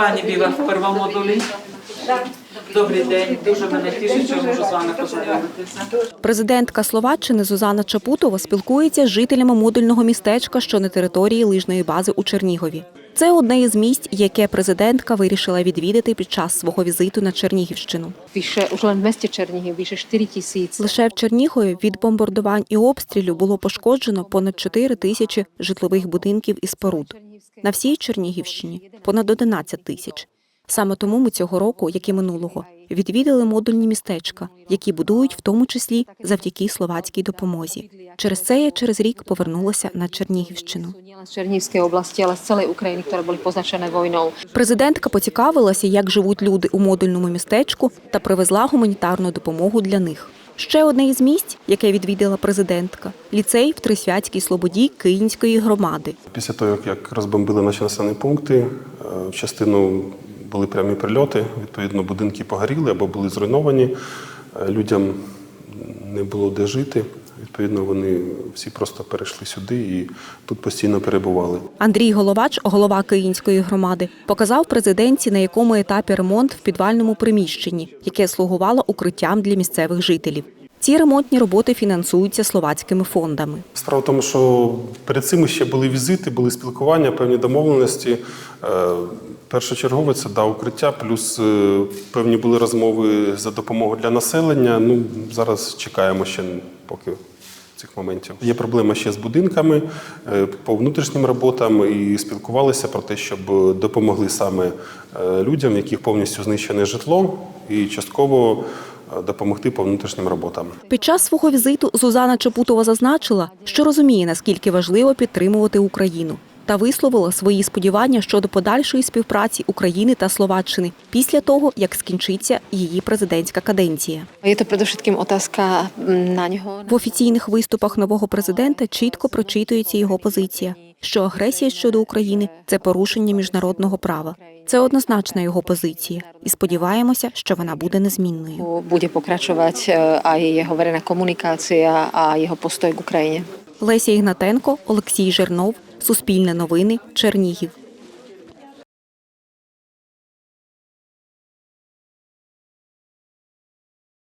Пані Біва в первому модулі. Добрий день. Дуже мене тішить, що можу з вами познайомитися. Президентка Словаччини Зузана Чапутова спілкується з жителями модульного містечка, що на території лижної бази у Чернігові. Це одне із місць, яке президентка вирішила відвідати під час свого візиту на Чернігівщину. Vyše, už місті Чернігів більше Černihov, 4 tisíc Лише в Чернігові від бомбардувань і обстрілів було пошкоджено понад 4 тисячі житлових будинків і споруд. На всій Чернігівщині понад 11 тисяч. Саме тому ми цього року, як і минулого, відвідали модульні містечка, які будують в тому числі завдяки словацькій допомозі. Через це я через рік повернулася на Чернігівщину. Černihivskej oblasti, ale z celej Ukrajiny, ktoré boli poznačené vojnou. Президентка поцікавилася, як живуть люди у модульному містечку, та привезла гуманітарну допомогу для них. Ще одне із місць, яке відвідала президентка ліцей в Трисвятській Слободі Київської громади. Після того, як- як розбомбили наші населені пункти, е, частину були прямі прильоти, відповідно, будинки погоріли або були зруйновані. Е, Людям не було де жити. Відповідно, вони всі просто перейшли сюди і тут постійно перебували. Андрій Головач, голова Київської громади, показав президентці, на якому етапі ремонт в підвальному приміщенні, яке слугувало укриттям для місцевих жителів. Ці ремонтні роботи фінансуються словацькими фондами. Справа в тому, що перед цим ще були візити, були спілкування, певні домовленості. Е, Першочергове це да, укриття, плюс е, певні були розмови за допомогою для населення. Ну, зараз чекаємо ще поки цих моментів. Є проблема ще з будинками е, по внутрішнім роботам і спілкувалися про те, щоб допомогли саме людям, яких повністю знищене житло, і частково допомогти по внутрішнім роботам. Під час свого візиту Зузана Чапутова зазначила, що розуміє, наскільки важливо підтримувати Україну. Та висловила свої сподівання щодо подальшої співпраці України та Словаччини після того, як скінчиться її президентська каденція. В офіційних виступах нового президента чітко прочитується його позиція, що агресія щодо України це порушення міжнародного права. Це однозначна його позиція, і сподіваємося, що вона буде незмінною. Буде покрачувати а aj jeho комунікація, а його постой в Україні. Леся Ігнатенко, Олексій Жернов, Суспільне новини, Чернігів.